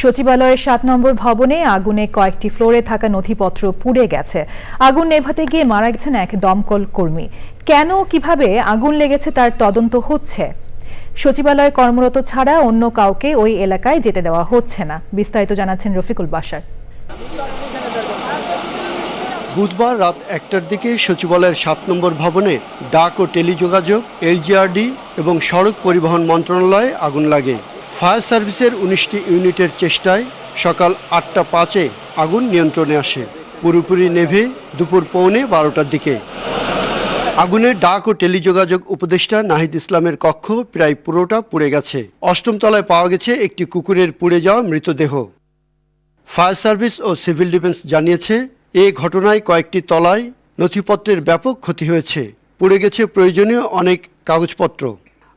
সচিবালয়ের সাত নম্বর ভবনে আগুনে কয়েকটি ফ্লোরে থাকা নথিপত্র পুড়ে গেছে। আগুন নেভাতে গিয়ে মারা গেছেন এক দমকল কর্মী। কেন কীভাবে আগুন লেগেছে তার তদন্ত হচ্ছে? সচিবালয়ে কর্মরত ছাড়া অন্য কাউকে ওই এলাকায় যেতে দেওয়া হচ্ছে না, বিস্তারিত জানাচ্ছেন রফিকুল বাসার। বুধবার রাত একটার দিকে সচিবালয়ের সাত নম্বর ভবনে ডাক ও টেলিযোগাযোগ, এলজিআরডি এবং সড়ক পরিবহন মন্ত্রণালয়ে আগুন লাগে। ফায়ার সার্ভিসের উনিশটি ইউনিটের চেষ্টায় সকাল আটটা পাঁচে আগুন নিয়ন্ত্রণে আসে। পুরোপুরি নেভে দুপুর পৌনে বারোটার দিকে। আগুনে ডাক ও টেলিযোগাযোগ উপদেষ্টা নাহিদ ইসলামের কক্ষ প্রায় পুরোটা পুড়ে গেছে। অষ্টম তলায় পাওয়া গেছে একটি কুকুরের পুড়ে যাওয়া মৃতদেহ। ফায়ার সার্ভিস ও সিভিল ডিফেন্স জানিয়েছে, এ ঘটনায় কয়েকটি তলায় নথিপত্রের ব্যাপক ক্ষতি হয়েছে। পুড়ে গেছে প্রয়োজনীয় অনেক কাগজপত্র।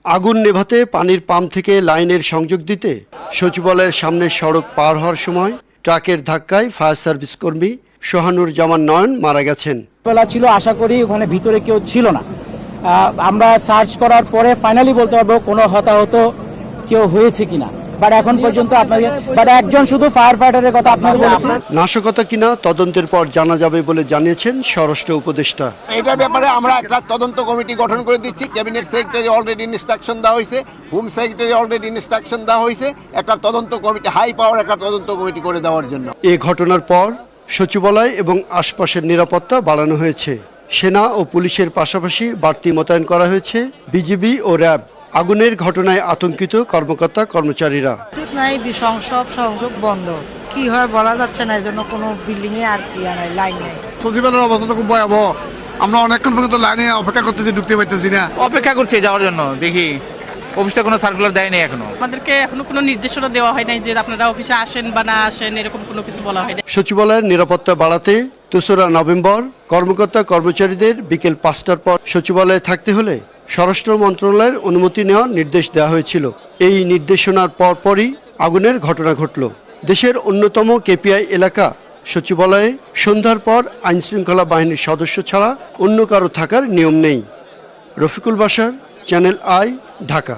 আগুন নেভাতে পানির পাম্প থেকে লাইনের সংযোগ দিতে সচিবালয়ের সামনে সড়ক পার হওয়ার সময় ট্রাকের ধাক্কায় ফায়ার সার্ভিস কর্মী সোহানুর জামান নয়ন মারা গেছেন। বেলা ছিল, আশা করি ওখানে ভিতরে কেউ ছিল না। আমরা সার্চ করার পরে ফাইনালি বলতে পারব কোনো হতাহত কেউ হয়েছে কিনা। বাট এখন পর্যন্ত আপনাকে বাট একজন শুধু ফায়ার ফাইটারের কথা আপনাকে বলেছে। নাশকতা কিনা তদন্তের পর জানা যাবে বলে জানিয়েছেন স্বরাষ্ট্র উপদেষ্টা। এটার ব্যাপারে আমরা একটা তদন্ত কমিটি গঠন করে দিচ্ছি। ক্যাবিনেট সেক্রেটারি অলরেডি ইনস্ট্রাকশন দেওয়া হয়েছে হোম সেক্রেটারি অলরেডি ইনস্ট্রাকশন দেওয়া হয়েছে একটা তদন্ত কমিটি হাই পাওয়ার একটা তদন্ত কমিটি করে দেওয়ার জন্য। এ ঘটনার পর সচিবালয় এবং আশপাশের নিরাপত্তা বাড়ানো হয়েছে। সেনা ও পুলিশের পাশাপাশি বাড়তি মোতায়েন করা হয়েছে বিজিবি ও র্যাব। আগুনের ঘটনায় আতঙ্কিত কর্মকর্তা কর্মচারীরা। বিদ্যুৎ নাই বিসং সব সংযোগ বন্ধ। কি হয় বলা যাচ্ছে না এই জন্য কোনো বিল্ডিং এ আর ইয়া নাই লাইন নাই। সচিবালয়ের অবস্থা তো খুব ভয়াবহ। আমরা অনেকক্ষণ পর্যন্ত লাইনে অপেক্ষা করতেছি ঢুকতে পারতেছি না। অপেক্ষা করছি যাওয়ার জন্য দেখি। অফিসটা কোনো সার্কুলার দেয়নি এখনও। আমাদেরকে এখনও কোনো নির্দেশনা দেওয়া হয় নাই যে আপনারা অফিসে আসেন বা না আসেন এরকম কোনো কিছু বলা হয় নাই। সচিবালয়ের নিরাপত্তা বাড়াতে তেসরা নভেম্বর কর্মকর্তা কর্মচারীদের বিকেল পাঁচটার পর সচিবালয়ে থাকতে হলে স্বরাষ্ট্র মন্ত্রণালয়ের অনুমতি নেওয়ার নির্দেশ দেওয়া হয়েছিল। এই নির্দেশনার পরপরই আগুনের ঘটনা ঘটল। দেশের অন্যতম কেপিআই এলাকা সচিবালয়ে সন্ধ্যার পর আইনশৃঙ্খলা বাহিনীর সদস্য ছাড়া অন্য কারও থাকার নিয়ম নেই। রফিকুল বাসার, চ্যানেল আই, ঢাকা।